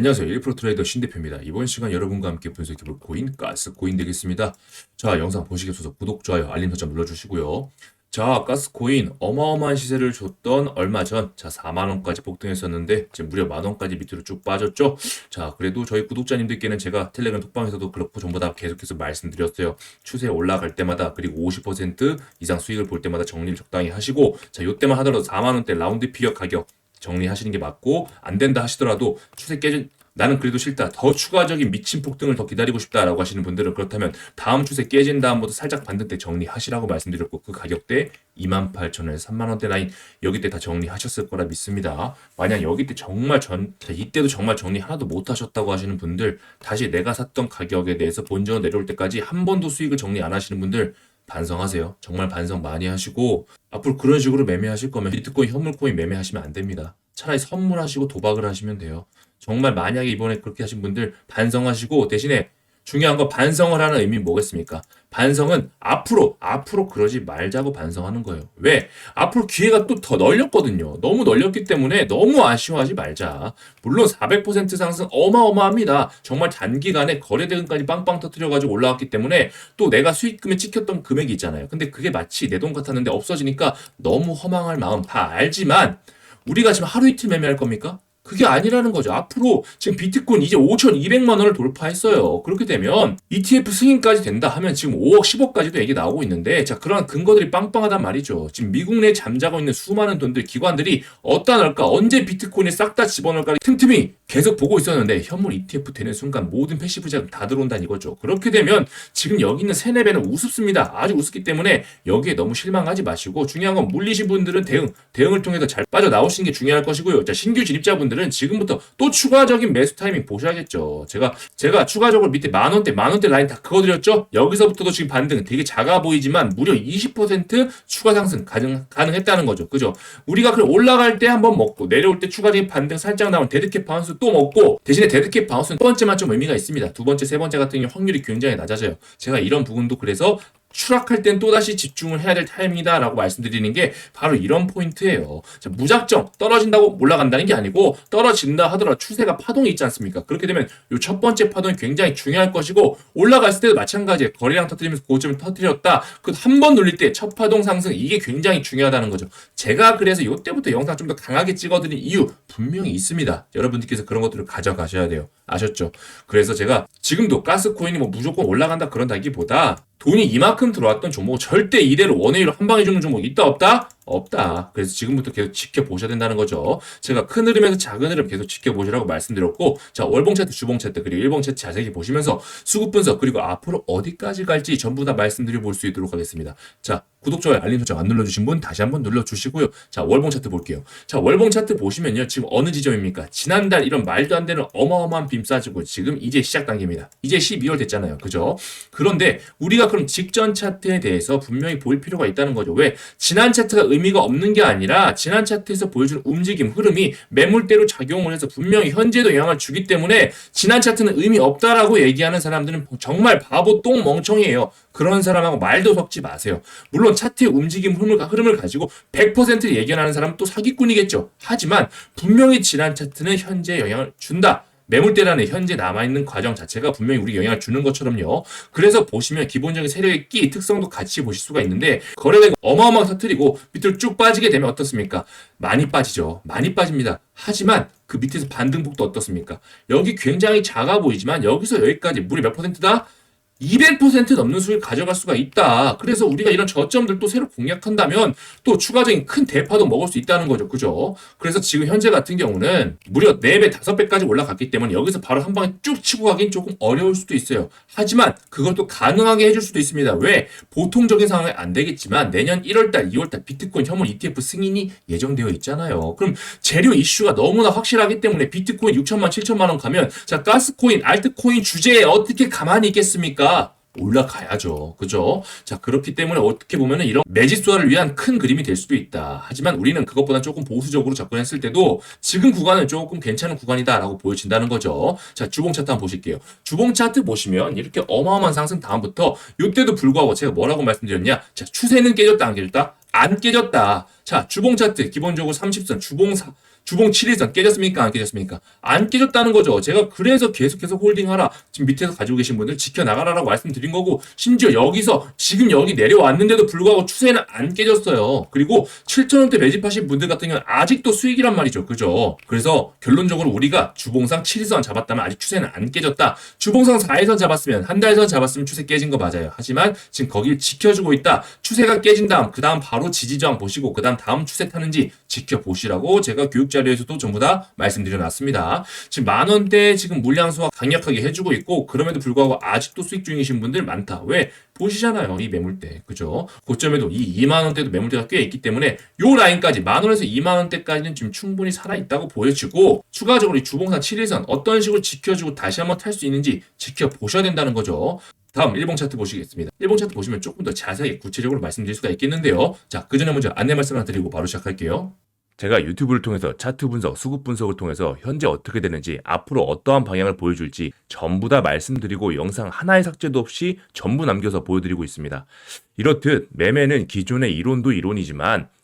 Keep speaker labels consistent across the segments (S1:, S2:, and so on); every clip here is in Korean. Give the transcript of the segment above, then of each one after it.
S1: 안녕하세요. 1% 트레이더 신대표입니다. 이번 시간 여러분과 함께 분석해볼 코인, 가스 코인 되겠습니다. 자, 영상 보시기 앞서서 구독, 좋아요, 알림 설정 눌러주시고요. 자, 가스 코인 어마어마한 시세를 줬던 얼마 전, 자, 4만원까지 폭등했었는데, 지금 무려 만원까지 밑으로 쭉 빠졌죠? 자, 그래도 저희 구독자님들께는 제가 텔레그램 톡방에서도 그렇고 전부 다 계속해서 말씀드렸어요. 추세 올라갈 때마다, 그리고 50% 이상 수익을 볼 때마다 정리를 적당히 하시고, 자, 요때만 하더라도 4만원대 라운드 피어 가격, 정리하시는 게 맞고 안 된다 하시더라도 추세 깨진 나는 그래도 싫다. 더 추가적인 미친 폭등을 더 기다리고 싶다라고 하시는 분들은 그렇다면 다음 추세 깨진 다음부터 살짝 반등 때 정리하시라고 말씀드렸고 그 가격대 28,000원에서 3만 원대 라인 여기 때 다 정리하셨을 거라 믿습니다. 만약 여기 때 정말 전 자, 이때도 정말 정리 하나도 못 하셨다고 하시는 분들 다시 내가 샀던 가격에 대해서 본전 내려올 때까지 한 번도 수익을 정리 안 하시는 분들 반성하세요. 정말 반성 많이 하시고 앞으로 그런 식으로 매매하실 거면 비트코인, 현물코인 매매하시면 안 됩니다. 차라리 선물하시고 도박을 하시면 돼요. 정말 만약에 이번에 그렇게 하신 분들 반성하시고 대신에 중요한 건 반성을 하는 의미 뭐겠습니까? 반성은 앞으로 앞으로 그러지 말자고 반성하는 거예요. 왜? 앞으로 기회가 또 더 널렸거든요. 너무 널렸기 때문에 너무 아쉬워하지 말자. 물론 400% 상승 어마어마합니다. 정말 단기간에 거래 대금까지 빵빵 터뜨려가지고 올라왔기 때문에 또 내가 수익금에 찍혔던 금액이 있잖아요. 근데 그게 마치 내 돈 같았는데 없어지니까 너무 허망할 마음 다 알지만 우리가 지금 하루 이틀 매매할 겁니까? 그게 아니라는 거죠. 앞으로 지금 비트코인 이제 5,200만 원을 돌파했어요. 그렇게 되면 ETF 승인까지 된다 하면 지금 5억, 10억까지도 얘기 나오고 있는데 자 그런 근거들이 빵빵하단 말이죠. 지금 미국 내에 잠자고 있는 수많은 돈들, 기관들이 어디다 넣을까, 언제 비트코인에 싹 다 집어넣을까 틈틈이 계속 보고 있었는데 현물 ETF 되는 순간 모든 패시브 자금 다 들어온다는 이거죠. 그렇게 되면 지금 여기 있는 세네 배는 우습습니다. 아주 우습기 때문에 여기에 너무 실망하지 마시고 중요한 건 물리신 분들은 대응, 대응을 통해서 잘 빠져나오시는 게 중요할 것이고요. 자, 신규 진입자분들은 지금부터 또 추가적인 매수 타이밍 보셔야겠죠. 제가, 제가 추가적으로 밑에 만 원대, 만 원대 라인 다 그어드렸죠? 여기서부터도 지금 반등 되게 작아 보이지만 무려 20% 추가 상승 가능, 가능했다는 거죠. 그죠? 우리가 그럼 올라갈 때 한번 먹고 내려올 때 추가적인 반등 살짝 나온 데드캡 바운스 또 먹고 대신에 데드캡 바운스는 첫 번째만 좀 의미가 있습니다. 두 번째, 세 번째 같은 경우 확률이 굉장히 낮아져요. 제가 이런 부분도 그래서 추락할 땐 또다시 집중을 해야 될 타임이다 라고 말씀드리는 게 바로 이런 포인트예요. 자, 무작정 떨어진다고 올라간다는 게 아니고 떨어진다 하더라도 추세가 파동이 있지 않습니까? 그렇게 되면 이 첫 번째 파동이 굉장히 중요할 것이고 올라갔을 때도 마찬가지예요. 거래량 터뜨리면서 고점을 터뜨렸다. 그 한 번 눌릴 때 첫 파동 상승 이게 굉장히 중요하다는 거죠. 제가 그래서 이때부터 영상 좀 더 강하게 찍어드린 이유 분명히 있습니다. 여러분들께서 그런 것들을 가져가셔야 돼요. 아셨죠? 그래서 제가 지금도 가스코인이 뭐 무조건 올라간다 그런다기보다 돈이 이만큼 들어왔던 종목 절대 이대로 원웨이로 한 방에 주는 종목 있다 없다? 없다. 그래서 지금부터 계속 지켜보셔야 된다는 거죠. 제가 큰 흐름에서 작은 흐름 계속 지켜보시라고 말씀드렸고 자 월봉 차트, 주봉 차트 그리고 일봉 차트 자세히 보시면서 수급 분석 그리고 앞으로 어디까지 갈지 전부 다 말씀드려 볼 수 있도록 하겠습니다. 자 구독, 좋아요, 알림 설정 안 눌러주신 분 다시 한번 눌러주시고요. 자 월봉 차트 볼게요. 자 월봉 차트 보시면요 지금 어느 지점입니까? 지난달 이런 말도 안 되는 어마어마한 빔 싸지고 지금 이제 시작 단계입니다. 이제 12월 됐잖아요. 그죠? 그런데 우리가 그럼 직전 차트에 대해서 분명히 볼 필요가 있다는 거죠. 왜? 지난 차트가 의미가 없는 게 아니라 지난 차트에서 보여준 움직임, 흐름이 매물대로 작용을 해서 분명히 현재도 영향을 주기 때문에 지난 차트는 의미 없다라고 얘기하는 사람들은 정말 바보 똥 멍청이에요. 그런 사람하고 말도 섞지 마세요. 물론 차트의 움직임 흐름을, 가지고 100% 예견하는 사람은 또 사기꾼이겠죠. 하지만 분명히 지난 차트는 현재 영향을 준다. 매물대란의 현재 남아있는 과정 자체가 분명히 우리 영향을 주는 것처럼요. 그래서 보시면 기본적인 세력의 끼 특성도 같이 보실 수가 있는데 거래대가 어마어마하게 터뜨리고 밑으로 쭉 빠지게 되면 어떻습니까? 많이 빠지죠. 많이 빠집니다. 하지만 그 밑에서 반등폭도 어떻습니까? 여기 굉장히 작아 보이지만 여기서 여기까지 무려 몇 퍼센트다? 200% 넘는 수익을 가져갈 수가 있다. 그래서 우리가 이런 저점들 또 새로 공략한다면 또 추가적인 큰 대파도 먹을 수 있다는 거죠. 그죠? 그래서 지금 현재 같은 경우는 무려 4배, 5배까지 올라갔기 때문에 여기서 바로 한 방에 쭉 치고 가긴 조금 어려울 수도 있어요. 하지만 그것도 가능하게 해줄 수도 있습니다. 왜? 보통적인 상황은 안 되겠지만 내년 1월달, 2월달 비트코인 현물 ETF 승인이 예정되어 있잖아요. 그럼 재료 이슈가 너무나 확실하기 때문에 비트코인 6천만, 7천만 원 가면 자, 가스코인, 알트코인 주제에 어떻게 가만히 있겠습니까? 올라가야죠. 그죠? 자, 그렇기 때문에 어떻게 보면은 이런 매집수화를 위한 큰 그림이 될 수도 있다. 하지만 우리는 그것보다 조금 보수적으로 접근했을 때도 지금 구간은 조금 괜찮은 구간이다라고 보여진다는 거죠. 자, 주봉 차트 한번 보실게요. 주봉 차트 보시면 이렇게 어마어마한 상승 다음부터 이때도 불구하고 제가 뭐라고 말씀드렸냐? 자, 추세는 깨졌다, 안 깨졌다? 안 깨졌다. 자, 주봉 차트 기본적으로 30선 주봉 사, 주봉 7일선 깨졌습니까? 안 깨졌습니까? 안 깨졌다는 거죠. 제가 그래서 계속해서 홀딩하라. 지금 밑에서 가지고 계신 분들 지켜나가라라고 말씀드린 거고 심지어 여기서 지금 여기 내려왔는데도 불구하고 추세는 안 깨졌어요. 그리고 7천원대 매집하신 분들 같은 경우는 아직도 수익이란 말이죠. 그죠? 그래서 결론적으로 우리가 주봉상 7일선 잡았다면 아직 추세는 안 깨졌다. 주봉상 4일선 잡았으면 한 달선 잡았으면 추세 깨진 거 맞아요. 하지만 지금 거길 지켜주고 있다. 추세가 깨진 다음 그 다음 바로 지지저항 보시고 그 다음 다음 추세 타는지 지켜보시라고 제가 교육 자료에서도 전부 다 말씀드려 놨습니다. 지금 만 원대 지금 물량 소화 강력하게 해주고 있고 그럼에도 불구하고 아직도 수익 중이신 분들 많다. 왜? 보시잖아요. 이 매물대. 그죠? 고점에도 이 2만 원대도 매물대가 꽤 있기 때문에 요 라인까지 만 원에서 2만 원대까지는 지금 충분히 살아 있다고 보여지고 추가적으로 이 주봉산 7일선 어떤 식으로 지켜주고 다시 한번 탈 수 있는지 지켜보셔야 된다는 거죠. 다음 일봉 차트 보시겠습니다. 일봉 차트 보시면 조금 더 자세하게 구체적으로 말씀드릴 수가 있겠는데요. 자, 그 전에 먼저 안내 말씀 하나 드리고 바로 시작할게요.
S2: 제가 유튜브를 통해서 차트 분석, 수급 분석을 통해서 현재 어떻게 되는지, 앞으로 어떠한 방향을 보여줄지 전부 다 말씀드리고 영상 하나의 삭제도 없이 전부 남겨서 보여드리고 있습니다. 이렇듯 매매는 기존의 이론도 이론이지만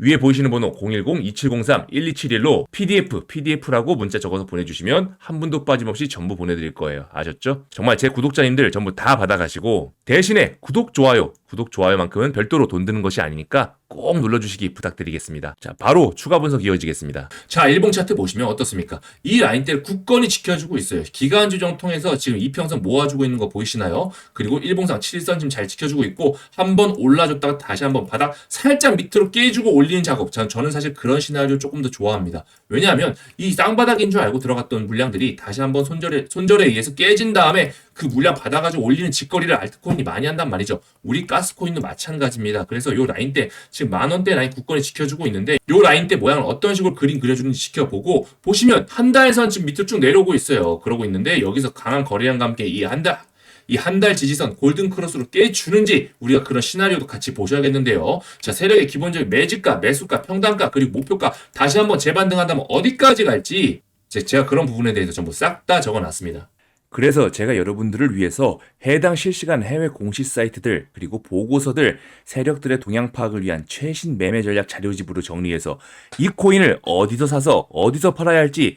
S2: 위에 보이시는 번호 010-2703-1271로 PDF, PDF라고 문자 적어서 보내주시면 한 분도 빠짐없이 전부 보내드릴 거예요. 아셨죠? 정말 제 구독자님들 전부 다 받아가시고 대신에 구독, 좋아요, 구독, 좋아요만큼은 별도로 돈 드는 것이 아니니까 꼭 눌러주시기 부탁드리겠습니다. 자, 바로 추가 분석 이어지겠습니다.
S1: 자, 일봉 차트 보시면 어떻습니까? 이 라인대를 굳건히 지켜주고 있어요. 기간 조정 통해서 지금 이평선 모아주고 있는 거 보이시나요? 그리고 일봉상 7선 지금 잘 지켜주고 있고 한 번 올라줬다가 다시 한 번 바닥 살짝 밑으로 깨주고 올리 는 작업. 전, 저는 사실 그런 시나리오 조금 더 좋아합니다. 왜냐하면 이 쌍바닥인 줄 알고 들어갔던 물량들이 다시 한번 손절에, 손절에 의해서 깨진 다음에 그 물량 받아가지고 올리는 직거리를 알트코인이 많이 한단 말이죠. 우리 가스코인도 마찬가지입니다. 그래서 요 라인대 지금 만 원대 라인 굳건히 지켜주고 있는데 요 라인대 모양을 어떤 식으로 그림 그려주는지 지켜보고 보시면 한 달선 지금 밑으로 쭉 내려오고 있어요. 그러고 있는데 여기서 강한 거래량과 함께 이 한 달 이 한 달 지지선 골든 크로스로 깨주는지 우리가 그런 시나리오도 같이 보셔야겠는데요. 자, 세력의 기본적인 매집가, 매수가, 평단가, 그리고 목표가 다시 한번 재반등한다면 어디까지 갈지 제- 제가 그런 부분에 대해서 전부 싹 다 적어놨습니다.
S2: 그래서 제가 여러분들을 위해서 해당 실시간 해외 공시 사이트들 그리고 보고서들 세력들의 동향 파악을 위한 최신 매매 전략 자료집으로 정리해서 이 코인을 어디서 사서 어디서 팔아야 할지